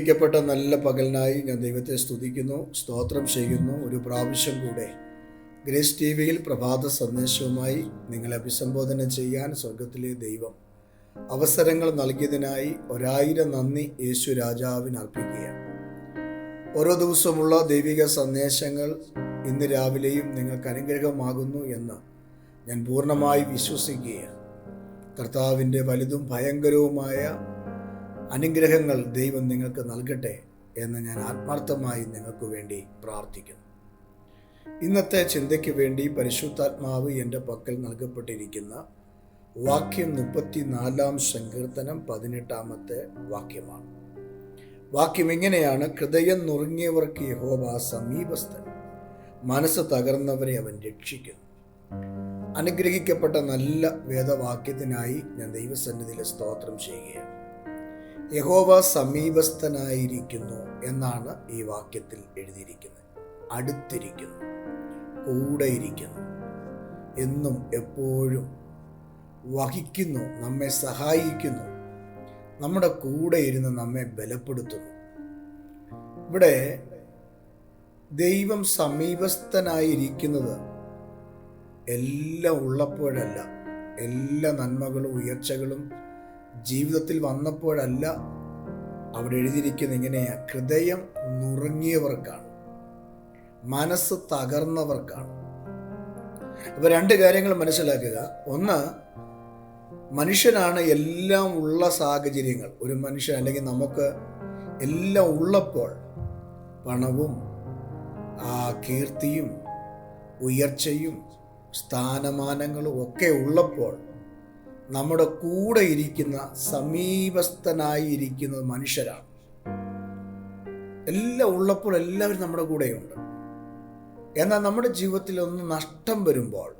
അനുഗ്രഹിക്കപ്പെട്ട നല്ല പകലിനായി ഞാൻ ദൈവത്തെ സ്തുതിക്കുന്നു സ്തോത്രം ചെയ്യുന്നു. ഒരു പ്രാവശ്യം കൂടെ ഗ്രേസ് ടി വിയിൽ പ്രഭാത സന്ദേശവുമായി നിങ്ങളെ അഭിസംബോധന ചെയ്യാൻ സ്വർഗത്തിലെ ദൈവം അവസരങ്ങൾ നൽകിയതിനായി ഒരായിരം നന്ദി യേശു രാജാവിന് അർപ്പിക്കുകയാണ്. ഓരോ ദിവസമുള്ള ദൈവിക സന്ദേശങ്ങൾ ഇന്ന് രാവിലെയും നിങ്ങൾക്ക് അനുഗ്രഹമാകുന്നു എന്ന് ഞാൻ പൂർണമായി വിശ്വസിക്കുകയാണ്. കർത്താവിന്റെ വലുതും ഭയങ്കരവുമായ അനുഗ്രഹങ്ങൾ ദൈവം നിങ്ങൾക്ക് നൽകട്ടെ എന്ന് ഞാൻ ആത്മാർത്ഥമായി നിങ്ങൾക്ക് വേണ്ടി പ്രാർത്ഥിക്കുന്നു. ഇന്നത്തെ ചിന്തയ്ക്ക് വേണ്ടി പരിശുദ്ധാത്മാവ് എന്റെ പക്കൽ നൽകപ്പെട്ടിരിക്കുന്ന വാക്യം മുപ്പത്തിനാലാം സങ്കീർത്തനം പതിനെട്ടാമത്തെ വാക്യമാണ്. വാക്യം ഇങ്ങനെയാണ് ഹൃദയം നുറുങ്ങിയവർക്ക് യഹോബ സമീപസ്ഥൻ മനസ്സ് തകർന്നവരെ അവൻ രക്ഷിക്കുന്നു. അനുഗ്രഹിക്കപ്പെട്ട നല്ല വേദവാക്യത്തിനായി ഞാൻ ദൈവസന്നിധിയിലെ സ്തോത്രം ചെയ്യുകയാണ്. യഹോവ സമീപസ്ഥനായിരിക്കുന്നു എന്നാണ് ഈ വാക്യത്തിൽ എഴുതിയിരിക്കുന്നത്. അടുത്തിരിക്കുന്നു കൂടെയിരിക്കുന്നു എന്നും എപ്പോഴും വഹിക്കുന്നു നമ്മെ സഹായിക്കുന്നു നമ്മുടെ കൂടെ ഇരുന്ന് നമ്മെ ബലപ്പെടുത്തുന്നു. ഇവിടെ ദൈവം സമീപസ്ഥനായിരിക്കുന്നത് എല്ലാം ഉള്ളപ്പോഴല്ല എല്ലാ നന്മകളും ഉയർച്ചകളും ജീവിതത്തിൽ വന്നപ്പോഴല്ല അവിടെ എഴുതിയിരിക്കുന്ന ഇങ്ങനെയാ ഹൃദയം നുറുങ്ങിയവർക്കാണ്. മനസ്സ് തകർന്നവർക്കാണ്. അപ്പൊ രണ്ട് കാര്യങ്ങൾ മനസ്സിലാക്കുക. ഒന്ന് മനുഷ്യനാണ് എല്ലാം ഉള്ള സാഹചര്യങ്ങൾ. ഒരു മനുഷ്യൻ അല്ലെങ്കിൽ നമുക്ക് എല്ലാം ഉള്ളപ്പോൾ പണവും ആ കീർത്തിയും ഉയർച്ചയും സ്ഥാനമാനങ്ങളും ഒക്കെ ഉള്ളപ്പോൾ നമ്മുടെ കൂടെ ഇരിക്കുന്ന സമീപസ്ഥനായി ഇരിക്കുന്നത് മനുഷ്യരാണ്. എല്ലാം ഉള്ളപ്പോൾ എല്ലാവരും നമ്മുടെ കൂടെയുണ്ട്. എന്നാൽ നമ്മുടെ ജീവിതത്തിൽ ഒന്ന് നഷ്ടം വരുമ്പോൾ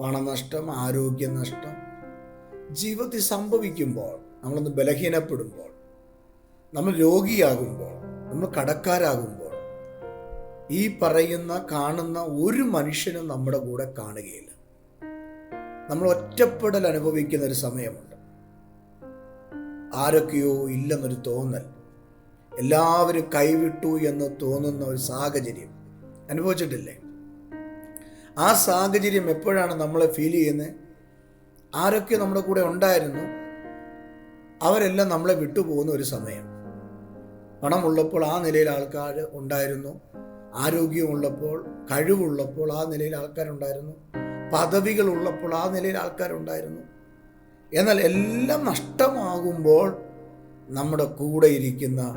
പണനഷ്ടം ആരോഗ്യനഷ്ടം ജീവിതത്തിൽ സംഭവിക്കുമ്പോൾ നമ്മളൊന്ന് ബലഹീനപ്പെടുമ്പോൾ നമ്മൾ രോഗിയാകുമ്പോൾ നമ്മൾ കടക്കാരാകുമ്പോൾ ഈ പറയുന്ന കാണുന്ന ഒരു മനുഷ്യനും നമ്മുടെ കൂടെ കാണുകയില്ല. നമ്മൾ ഒറ്റപ്പെടൽ അനുഭവിക്കുന്ന ഒരു സമയമുണ്ട്. ആരൊക്കെയോ ഇല്ലെന്നൊരു തോന്നൽ. എല്ലാവരും കൈവിട്ടു എന്ന് തോന്നുന്ന ഒരു സാഹചര്യം. അനുഭവിച്ചിട്ടില്ലേ? ആ സാഹചര്യം എപ്പോഴാണ് നമ്മളെ ഫീൽ ചെയ്യുന്നത് ആരൊക്കെ നമ്മുടെ കൂടെ ഉണ്ടായിരുന്നു. അവരെല്ലാം നമ്മളെ വിട്ടുപോകുന്ന ഒരു സമയം. പണമുള്ളപ്പോൾ ആ നിലയിൽ ആൾക്കാർ ഉണ്ടായിരുന്നു. ആരോഗ്യമുള്ളപ്പോൾ കഴിവുള്ളപ്പോൾ ആ നിലയിൽ ആൾക്കാരുണ്ടായിരുന്നു. പദവികൾ ഉള്ളപ്പോൾ ആ നിലയിൽ ആൾക്കാരുണ്ടായിരുന്നു. എന്നാൽ എല്ലാം നഷ്ടമാകുമ്പോൾ നമ്മുടെ കൂടെ ഇരിക്കുന്ന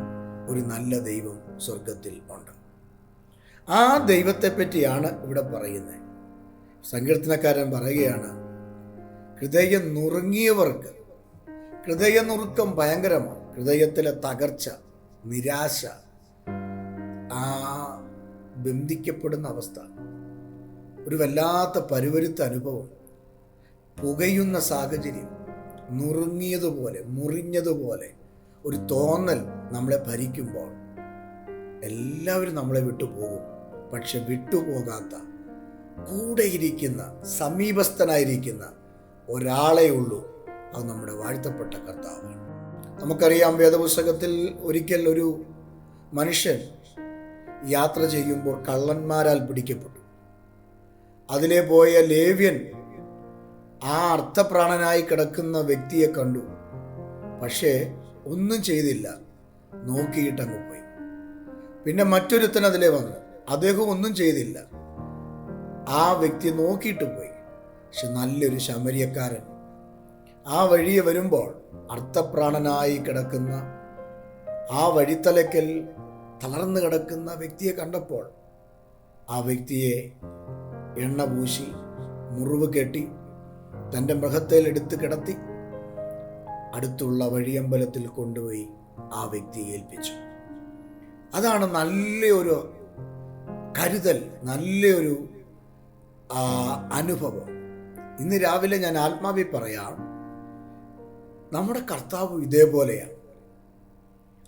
ഒരു നല്ല ദൈവം സ്വർഗത്തിൽ ഉണ്ട്. ആ ദൈവത്തെ പറ്റിയാണ് ഇവിടെ പറയുന്നത്. സങ്കീർത്തനക്കാരൻ പറയുകയാണ് ഹൃദയം നുറുങ്ങിയവർക്ക് ഹൃദയ നുറുക്കം ഭയങ്കരമാണ്. ഹൃദയത്തിലെ തകർച്ച നിരാശ ആ ബന്ധിക്കപ്പെടുന്ന അവസ്ഥ. ഒരു വല്ലാത്ത പരുവരുത്ത അനുഭവം. പുകയുന്ന സാഹചര്യം നുറുങ്ങിയതുപോലെ മുറിഞ്ഞതുപോലെ ഒരു തോന്നൽ നമ്മളെ ഭരിക്കുമ്പോൾ എല്ലാവരും നമ്മളെ വിട്ടുപോകും പക്ഷെ വിട്ടുപോകാത്ത കൂടെയിരിക്കുന്ന സമീപസ്ഥനായിരിക്കുന്ന ഒരാളേ ഉള്ളൂ. അത് നമ്മുടെ വാഴ്ത്തപ്പെട്ട കർത്താവാണ്. നമുക്കറിയാം വേദപുസ്തകത്തിൽ ഒരിക്കൽ ഒരു മനുഷ്യൻ യാത്ര ചെയ്യുമ്പോൾ കള്ളന്മാരാൽ പിടിക്കപ്പെട്ടു. അതിലെ പോയ ലേവ്യൻ ആ അർത്ഥപ്രാണനായി കിടക്കുന്ന വ്യക്തിയെ കണ്ടു. പക്ഷേ ഒന്നും ചെയ്തില്ല. നോക്കിയിട്ടങ്ങ് പോയി. പിന്നെ മറ്റൊരുത്തൻ അതിലെ വന്നു. അദ്ദേഹം ഒന്നും ചെയ്തില്ല. ആ വ്യക്തി നോക്കിയിട്ട് പോയി. പക്ഷെ നല്ലൊരു ശമരിയക്കാരൻ. ആ വഴിയെ വരുമ്പോൾ അർത്ഥപ്രാണനായി കിടക്കുന്ന ആ വഴിത്തലക്കൽ തളർന്നു കിടക്കുന്ന വ്യക്തിയെ കണ്ടപ്പോൾ ആ വ്യക്തിയെ എണ്ണ പൂശി മുറിവ് കെട്ടി തന്റെ മൃഗത്തേൽ എടുത്ത് കിടത്തി അടുത്തുള്ള വഴിയമ്പലത്തിൽ കൊണ്ടുപോയി ആ വ്യക്തിയെ ഏൽപ്പിച്ചു. അതാണ് നല്ലൊരു കരുതൽ നല്ലൊരു അനുഭവം. ഇന്ന് രാവിലെ ഞാൻ ആത്മാവി പറയാം നമ്മുടെ കർത്താവ് ഇതേപോലെയാണ്.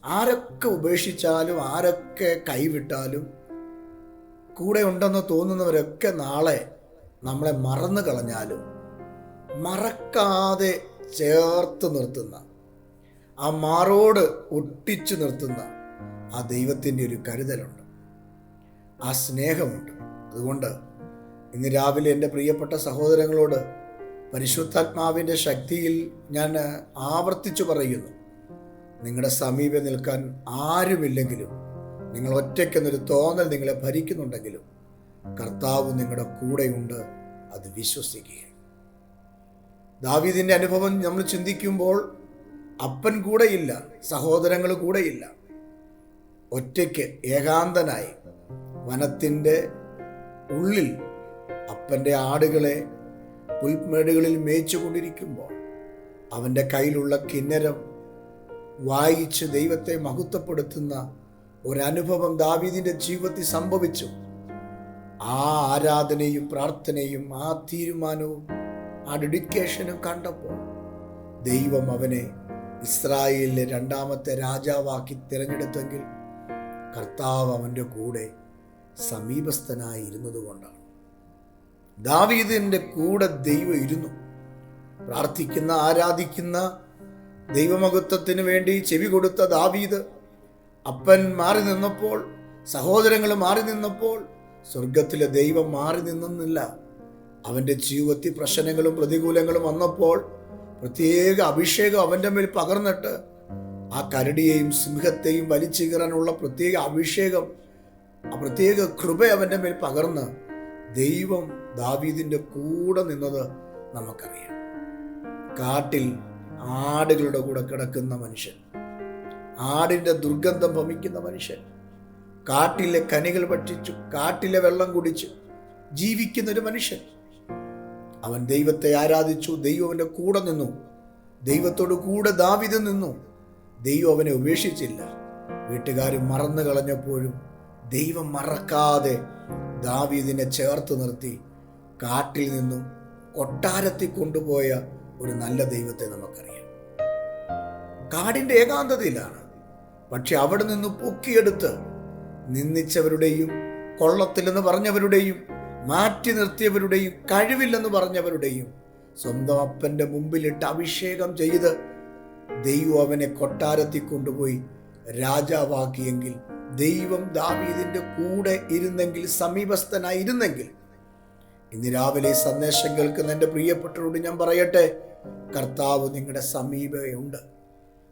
ആരൊക്കെ ഉപേക്ഷിച്ചാലും ആരൊക്കെ കൈവിട്ടാലും കൂടെ ഉണ്ടെന്ന് തോന്നുന്നവരൊക്കെ നാളെ നമ്മളെ മറന്നു കളഞ്ഞാലും മറക്കാതെ ചേർത്ത് നിർത്തുന്ന ആ മാറോട് ഒട്ടിച്ചു നിർത്തുന്ന ആ ദൈവത്തിന്റെ ഒരു കരുതലുണ്ട്. ആ സ്നേഹമുണ്ട്. അതുകൊണ്ട് ഇന്ന് രാവിലെ എന്റെ പ്രിയപ്പെട്ട സഹോദരങ്ങളോട് പരിശുദ്ധാത്മാവിന്റെ ശക്തിയിൽ ഞാൻ ആവർത്തിച്ചു പറയുന്നു. നിങ്ങളുടെ സമീപം നിൽക്കാൻ ആരുമില്ലെങ്കിലും നിങ്ങൾ ഒറ്റയ്ക്കെന്നൊരു തോന്നൽ നിങ്ങളെ ഭരിക്കുന്നുണ്ടെങ്കിലും കർത്താവ് നിങ്ങളുടെ കൂടെയുണ്ട് അത് വിശ്വസിക്കുക. ദാവീദിന്റെ അനുഭവം നമ്മൾ ചിന്തിക്കുമ്പോൾ അപ്പൻ കൂടെയില്ല സഹോദരങ്ങൾ കൂടെയില്ല. ഒറ്റയ്ക്ക് ഏകാന്തനായി വനത്തിന്റെ ഉള്ളിൽ അപ്പന്റെ ആടുകളെ പുൽമേടുകളിൽ മേയിച്ചു കൊണ്ടിരിക്കുമ്പോൾ അവന്റെ കയ്യിലുള്ള കിന്നരം വായിച്ച് ദൈവത്തെ മഹത്വപ്പെടുത്തുന്ന ഒരനുഭവം ദാവീദിന്റെ ജീവിതത്തിൽ സംഭവിച്ചു. ആ ആരാധനയും പ്രാർത്ഥനയും ആ തീരുമാനവും ആ ഡെഡിക്കേഷനും കണ്ടപ്പോൾ ദൈവം അവനെ ഇസ്രായേലിലെ രണ്ടാമത്തെ രാജാവാക്കി തിരഞ്ഞെടുത്തെങ്കിൽ കർത്താവ് അവന്റെ കൂടെ സമീപസ്ഥനായി ഇരുന്നതുകൊണ്ടാണ്. ദാവീദിന്റെ കൂടെ ദൈവം ഇരുന്നു. പ്രാർത്ഥിക്കുന്ന ആരാധിക്കുന്ന ദൈവമഹത്വത്തിന് വേണ്ടി ചെവി കൊടുത്ത ദാവീദ് അപ്പൻ മാറി നിന്നപ്പോൾ സഹോദരങ്ങൾ മാറി നിന്നപ്പോൾ സ്വർഗത്തിലെ ദൈവം മാറി നിന്നില്ല. അവന്റെ ജീവിതത്തിൽ പ്രശ്നങ്ങളും പ്രതികൂലങ്ങളും വന്നപ്പോൾ പ്രത്യേക അഭിഷേകം അവന്റെ മേൽ പകർന്നിട്ട് ആ കരടിയെയും സിംഹത്തെയും വലിച്ചു കീറാനുള്ള പ്രത്യേക അഭിഷേകം ആ പ്രത്യേക കൃപ അവന്റെ മേൽ പകർന്ന് ദൈവം ദാവീദിന്റെ കൂടെ നിന്നത് നമുക്കറിയാം. കാട്ടിൽ ആടുകളുടെ കൂടെ കിടക്കുന്ന മനുഷ്യൻ. ആടിന്റെ ദുർഗന്ധം ഭമിക്കുന്ന മനുഷ്യൻ. കാട്ടിലെ കനികൾ ഭക്ഷിച്ചു കാട്ടിലെ വെള്ളം കുടിച്ചു ജീവിക്കുന്ന ഒരു മനുഷ്യൻ. അവൻ ദൈവത്തെ ആരാധിച്ചു ദൈവം അവന്റെ കൂടെ നിന്നു. ദൈവത്തോട് കൂടെ ദാവിത് നിന്നു. ദൈവം അവനെ ഉപേക്ഷിച്ചില്ല. വീട്ടുകാർ മറന്നു കളഞ്ഞപ്പോഴും ദൈവം മറക്കാതെ ദാവീദിനെ ചേർത്ത് നിർത്തി കാട്ടിൽ നിന്നും കൊട്ടാരത്തിൽ കൊണ്ടുപോയ ഒരു നല്ല ദൈവത്തെ നമുക്കറിയാം. കാടിന്റെ ഏകാന്തതയിലാണ് പക്ഷെ അവിടെ നിന്ന് പൊക്കിയെടുത്ത് നിന്ദിച്ചവരുടെയും കൊള്ളത്തില്ലെന്ന് പറഞ്ഞവരുടെയും മാറ്റി നിർത്തിയവരുടെയും കഴിവില്ലെന്ന് പറഞ്ഞവരുടെയും സ്വന്തം അപ്പന്റെ മുമ്പിലിട്ട് അഭിഷേകം ചെയ്ത് ദൈവം അവനെ കൊട്ടാരത്തിൽ കൊണ്ടുപോയി രാജാവാക്കിയെങ്കിൽ ദൈവം ദാവീദിന്റെ കൂടെ ഇരുന്നെങ്കിൽ സമീപസ്ഥനായിരുന്നെങ്കിൽ ഇന്ന് രാവിലെ സന്ദേശം കേൾക്കുന്ന എന്റെ പ്രിയപ്പെട്ടവരോട് ഞാൻ പറയട്ടെ കർത്താവ് നിങ്ങളുടെ സമീപയുണ്ട്.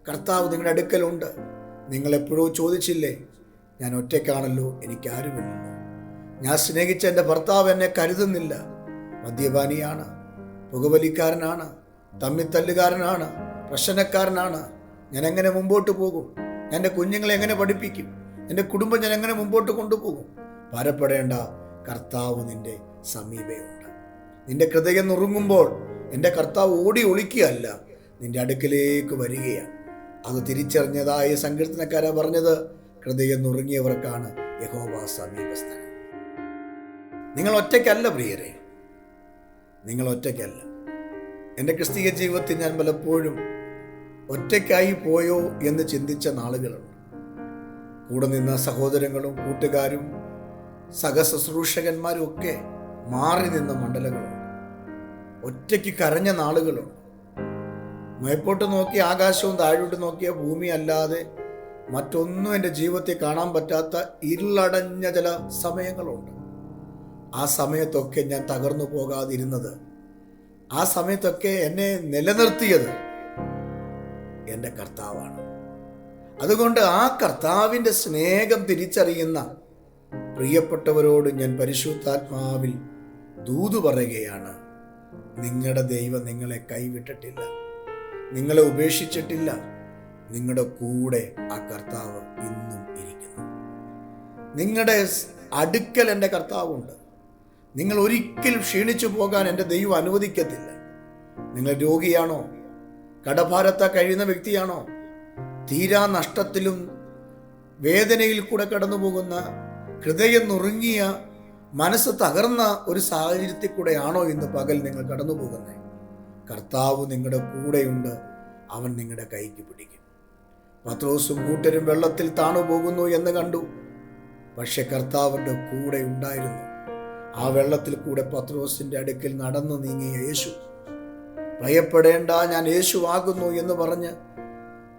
കർത്താവ് നിങ്ങളുടെ അടുക്കലുണ്ട്. നിങ്ങൾ എപ്പോഴോ ചോദിച്ചില്ലേ? ഞാൻ ഒറ്റയ്ക്കാണല്ലോ എനിക്കാരുമില്ലല്ലോ ഞാൻ സ്നേഹിച്ച എന്റെ ഭർത്താവ് എന്നെ കരുതുന്നില്ല. മദ്യപാനിയാണ് പുകവലിക്കാരനാണ് തമ്മിത്തല്ലുകാരനാണ് പ്രശ്നക്കാരനാണ്. ഞാൻ എങ്ങനെ മുമ്പോട്ട് പോകും? എന്റെ കുഞ്ഞുങ്ങളെ എങ്ങനെ പഠിപ്പിക്കും? എന്റെ കുടുംബം ഞാൻ എങ്ങനെ മുമ്പോട്ട് കൊണ്ടുപോകും? ഭാരപ്പെടേണ്ട കർത്താവ് നിന്റെ സമീപയുണ്ട് നിന്റെ ഹൃദയം നുറുങ്ങുമ്പോൾ എന്റെ കർത്താവ് ഓടി ഒളിക്കുകയല്ല നിന്റെ അടുക്കിലേക്ക് വരികയാണ്. അത് തിരിച്ചറിഞ്ഞതായ സങ്കീർത്തനക്കാര പറഞ്ഞത് ഹൃദയം നുറുങ്ങിയവർക്കാണ് യഹോവ സമീപസ്ഥൻ. നിങ്ങൾ ഒറ്റയ്ക്കല്ല പ്രിയരെ. നിങ്ങൾ ഒറ്റയ്ക്കല്ല. എന്റെ ക്രിസ്തീയ ജീവിതത്തിൽ ഞാൻ പലപ്പോഴും ഒറ്റയ്ക്കായി പോയോ എന്ന് ചിന്തിച്ച നാളുകളുണ്ട്. കൂടെ നിന്ന സഹോദരങ്ങളും കൂട്ടുകാരും സഹശുശ്രൂഷകന്മാരും ഒക്കെ മാറി നിന്ന മണ്ഡലങ്ങളുണ്ട്. ഒറ്റയ്ക്ക് കരഞ്ഞ നാളുകളുണ്ട്. മേപ്പോട്ട് നോക്കി ആകാശവും താഴോട്ട് നോക്കിയ ഭൂമി അല്ലാതെ മറ്റൊന്നും എന്റെ ജീവിതത്തിൽ കാണാൻ പറ്റാത്ത ഇരുളടഞ്ഞ ചില സമയങ്ങളുണ്ട്. ആ സമയത്തൊക്കെ ഞാൻ തകർന്നു പോകാതിരുന്നത് ആ സമയത്തൊക്കെ എന്നെ നിലനിർത്തിയത് എന്റെ കർത്താവാണ്. അതുകൊണ്ട് ആ കർത്താവിന്റെ സ്നേഹം തിരിച്ചറിയുന്ന പ്രിയപ്പെട്ടവരോട് ഞാൻ പരിശുദ്ധാത്മാവിൽ ദൂതു പറയുകയാണ് നിങ്ങളുടെ ദൈവം നിങ്ങളെ കൈവിട്ടിട്ടില്ല. നിങ്ങളെ ഉപേക്ഷിച്ചിട്ടില്ല. നിങ്ങളുടെ കൂടെ ആ കർത്താവ് ഇന്നും ഇരിക്കുന്നു. നിങ്ങളുടെ അടുക്കൽ എന്റെ കർത്താവുണ്ട്. നിങ്ങൾ ഒരിക്കലും ക്ഷീണിച്ചു പോകാൻ എന്റെ ദൈവം അനുവദിക്കത്തില്ല. നിങ്ങൾ രോഗിയാണോ? കടഭാരത്ത കഴിയുന്ന വ്യക്തിയാണോ? തീരാ നഷ്ടത്തിലും വേദനയിൽ കൂടെ കടന്നു പോകുന്ന ഹൃദയം നുറുങ്ങിയ മനസ്സ് തകർന്ന ഒരു സാഹചര്യത്തിൽ കൂടെയാണോ ഇന്ന് പകൽ നിങ്ങൾ കടന്നു പോകുന്നത് കർത്താവ് നിങ്ങളുടെ കൂടെയുണ്ട്. അവൻ നിങ്ങളുടെ കൈക്ക് പിടിക്കും. പത്രോസും കൂട്ടരും വെള്ളത്തിൽ താണു പോകുന്നു എന്ന് കണ്ടു. പക്ഷെ കർത്താവിന്റെ കൂടെ ഉണ്ടായിരുന്നു. ആ വെള്ളത്തിൽ കൂടെ പത്രോസിന്റെ അടുക്കൽ നടന്നു നീങ്ങിയ യേശു ഭയപ്പെടേണ്ട ഞാൻ യേശു ആകുന്നു എന്ന് പറഞ്ഞ്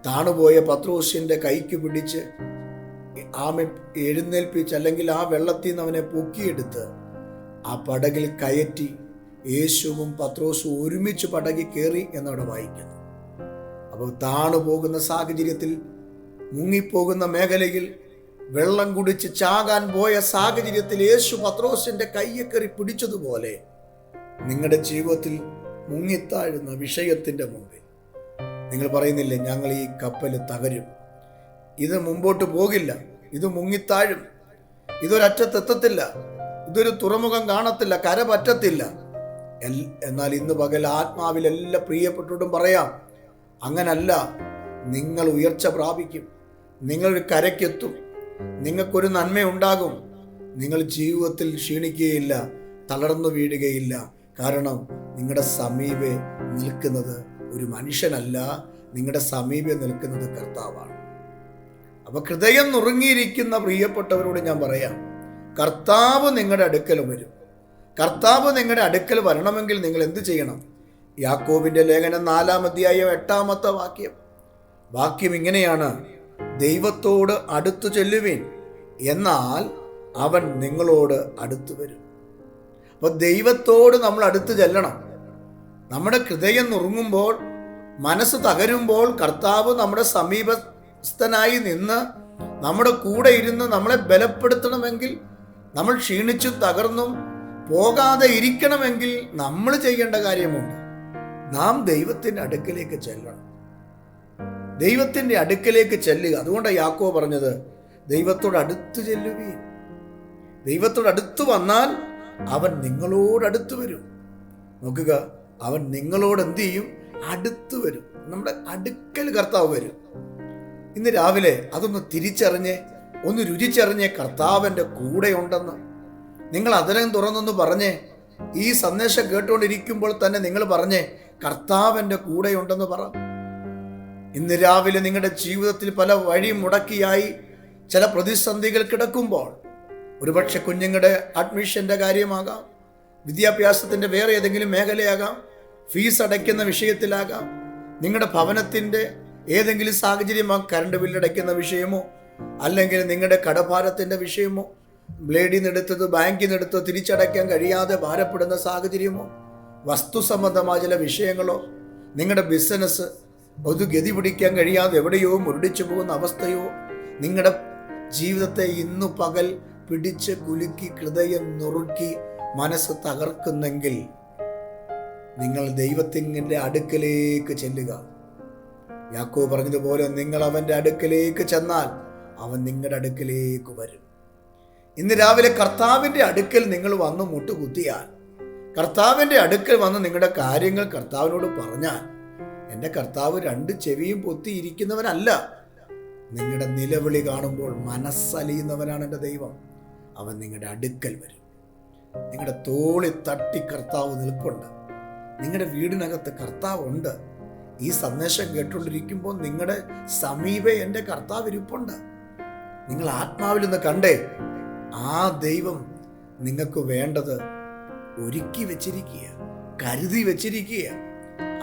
താണുപോയ പത്രോസിന്റെ കൈക്ക് പിടിച്ച് ആമെ എഴുന്നേൽപ്പിച്ച് അല്ലെങ്കിൽ ആ വെള്ളത്തിൽ നിന്ന് അവനെ പൊക്കിയെടുത്ത് ആ പടകിൽ കയറ്റി യേശുവും പത്രോസും ഒരുമിച്ച് പടകി കയറി എന്നവിടെ വായിക്കുന്നു. അപ്പോൾ താണു പോകുന്ന സാഹചര്യത്തിൽ മുങ്ങിപ്പോകുന്ന മേഖലയിൽ വെള്ളം കുടിച്ച് ചാകാൻ പോയ സാഹചര്യത്തിൽ യേശു പത്രോസിന്റെ കയ്യെ കയറി പിടിച്ചതുപോലെ നിങ്ങളുടെ ജീവിതത്തിൽ മുങ്ങിത്താഴുന്ന വിഷയത്തിന്റെ മുമ്പിൽ. നിങ്ങൾ പറയുന്നില്ലേ ഞങ്ങൾ ഈ കപ്പൽ തകരും. ഇത് മുമ്പോട്ട് പോകില്ല. ഇത് മുങ്ങിത്താഴും. ഇതൊരറ്റത്തെത്തത്തില്ല. ഇതൊരു തുറമുഖം കാണത്തില്ല. കര പറ്റത്തില്ല എന്നാൽ ഇന്ന് പകൽ ആത്മാവിൽ എല്ലാ പ്രിയപ്പെട്ടിട്ടും പറയാം അങ്ങനല്ല നിങ്ങൾ ഉയർച്ച പ്രാപിക്കും നിങ്ങളൊരു കരയ്ക്കെത്തും നിങ്ങൾക്കൊരു നന്മയുണ്ടാകും നിങ്ങൾ ജീവിതത്തിൽ ക്ഷീണിക്കുകയില്ല തളർന്നു വീഴുകയില്ല. കാരണം നിങ്ങളുടെ സമീപെ നിൽക്കുന്നത് ഒരു മനുഷ്യനല്ല നിങ്ങളുടെ സമീപെ നിൽക്കുന്നത് കർത്താവാണ്. അപ്പൊ ഹൃദയം നുറുങ്ങിയിരിക്കുന്ന പ്രിയപ്പെട്ടവരോട് ഞാൻ പറയാം കർത്താവ് നിങ്ങളുടെ അടുക്കൽ വരും. കർത്താവ് നിങ്ങളുടെ അടുക്കൽ വരണമെങ്കിൽ നിങ്ങൾ എന്ത് ചെയ്യണം? യാക്കോബിന്റെ ലേഖനം നാലാം അധ്യായം എട്ടാമത്തെ വാക്യം. വാക്യം ഇങ്ങനെയാണ് ദൈവത്തോട് അടുത്തു ചെല്ലുവിൻ എന്നാൽ അവൻ നിങ്ങളോട് അടുത്തു വരും. അപ്പോൾ ദൈവത്തോട് നമ്മൾ അടുത്ത് ചെല്ലണം. നമ്മുടെ ഹൃദയം നുറുങ്ങുമ്പോൾ മനസ്സ് തകരുമ്പോൾ കർത്താവ് നമ്മുടെ സമീപസ്ഥനായി നിന്ന് നമ്മുടെ കൂടെ ഇരുന്ന് നമ്മളെ ബലപ്പെടുത്തണമെങ്കിൽ നമ്മൾ ക്ഷീണിച്ചും തകർന്നും പോകാതെ ഇരിക്കണമെങ്കിൽ നമ്മൾ ചെയ്യേണ്ട കാര്യമുണ്ട് നാം ദൈവത്തിന്റെ അടുക്കലേക്ക് ചെല്ലണം. ദൈവത്തിന്റെ അടുക്കലേക്ക് ചെല്ലുക. അതുകൊണ്ടാണ് യാക്കോ പറഞ്ഞത് ദൈവത്തോട് അടുത്ത് ചെല്ലുകയും ദൈവത്തോട് അടുത്ത് വന്നാൽ അവൻ നിങ്ങളോട് അടുത്ത് വരും. നോക്കുക അവൻ നിങ്ങളോട് എന്ത് ചെയ്യും? അടുത്ത് വരും. നമ്മുടെ അടുക്കൽ കർത്താവ് വരും. ഇന്ന് രാവിലെ അതൊന്ന് തിരിച്ചറിഞ്ഞ് ഒന്ന് രുചിച്ചറിഞ്ഞ് കർത്താവിന്റെ കൂടെയുണ്ടെന്ന് നിങ്ങൾ അതിരം തുറന്നൊന്ന് പറഞ്ഞേ. ഈ സന്ദേശം കേട്ടുകൊണ്ടിരിക്കുമ്പോൾ തന്നെ നിങ്ങൾ പറഞ്ഞേ കർത്താവിന്റെ കൂടെയുണ്ടെന്ന് പറ. ഇന്ന് രാവിലെ നിങ്ങളുടെ ജീവിതത്തിൽ പല വഴി മുടക്കിയായി ചില പ്രതിസന്ധികൾ കിടക്കുമ്പോൾ ഒരുപക്ഷെ കുഞ്ഞുങ്ങളുടെ അഡ്മിഷന്റെ കാര്യമാകാം വിദ്യാഭ്യാസത്തിന്റെ വേറെ ഏതെങ്കിലും മേഖലയാകാം ഫീസ് അടയ്ക്കുന്ന വിഷയത്തിലാകാം നിങ്ങളുടെ ഭവനത്തിന്റെ ഏതെങ്കിലും സാഹചര്യമാകാം കറണ്ട് ബില്ലടയ്ക്കുന്ന വിഷയമോ അല്ലെങ്കിൽ നിങ്ങളുടെ കടഭാരത്തിന്റെ വിഷയമോ ബ്ലേഡിൽ നിന്നെടുത്തത് ബാങ്കിൽ നിന്നെടുത്തോ തിരിച്ചടയ്ക്കാൻ കഴിയാതെ ഭാരപ്പെടുന്ന സാഹചര്യമോ? വസ്തു സംബന്ധമായ ചില വിഷയങ്ങളോ? നിങ്ങളുടെ ബിസിനസ് ഒരു ഗതി പിടിക്കാൻ കഴിയാതെ എവിടെയോ മുരടിച്ചു പോകുന്ന അവസ്ഥയോ? നിങ്ങളുടെ ജീവിതത്തെ ഇന്നു പകൽ പിടിച്ച് കുലുക്കി ഹൃദയം നുറുക്കി മനസ്സ് തകർക്കുന്നെങ്കിൽ നിങ്ങൾ ദൈവത്തിന്റെ അടുക്കലേക്ക് ചെല്ലുക. യാക്കോ പറഞ്ഞതുപോലെ നിങ്ങൾ അവന്റെ അടുക്കലേക്ക് ചെന്നാൽ അവൻ നിങ്ങളുടെ അടുക്കലേക്ക് വരും. ഇന്ന് രാവിലെ കർത്താവിന്റെ അടുക്കൽ നിങ്ങൾ വന്ന് മുട്ടുകുത്തിയാൽ കർത്താവിന്റെ അടുക്കൽ വന്ന് നിങ്ങളുടെ കാര്യങ്ങൾ കർത്താവിനോട് പറഞ്ഞാൽ എന്റെ കർത്താവ് രണ്ട് ചെവിയും പൊത്തിയിരിക്കുന്നവനല്ല. നിങ്ങളുടെ നിലവിളി കാണുമ്പോൾ മനസ്സലിയുന്നവനാണ് എന്റെ ദൈവം. അവൻ നിങ്ങളുടെ അടുക്കൽ വരും. നിങ്ങളുടെ തോളി തട്ടി കർത്താവ് നിൽപ്പുണ്ട്. നിങ്ങളുടെ വീടിനകത്ത് കർത്താവ് ഉണ്ട്. ഈ സന്ദേശം കേട്ടുകൊണ്ടിരിക്കുമ്പോൾ നിങ്ങളുടെ സമീപ എന്റെ കർത്താവ് ഇരിപ്പുണ്ട്. നിങ്ങൾ ആത്മാവിൽ നിന്ന് കണ്ടേ ആ ദൈവം നിങ്ങൾക്ക് വേണ്ടത് ഒരുക്കി വെച്ചിരിക്കുക കരുതി വെച്ചിരിക്കുക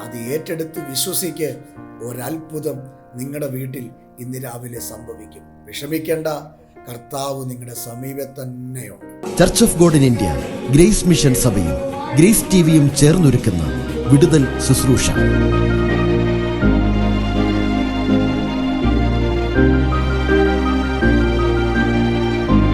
അത് ഏറ്റെടുത്ത് വിശ്വസിക്ക് ഒരത്ഭുതം നിങ്ങളുടെ വീട്ടിൽ ഇന്ന് രാവിലെ സംഭവിക്കും. വിഷമിക്കേണ്ട കർത്താവ് നിങ്ങളുടെ സമീപ തന്നെയുണ്ട്. Church of God in India Grace Mission സഭയും ഗ്രേസ് ടിവിയും ചേർന്നൊരുക്കുന്ന വിടുതൽ ശുശ്രൂഷ.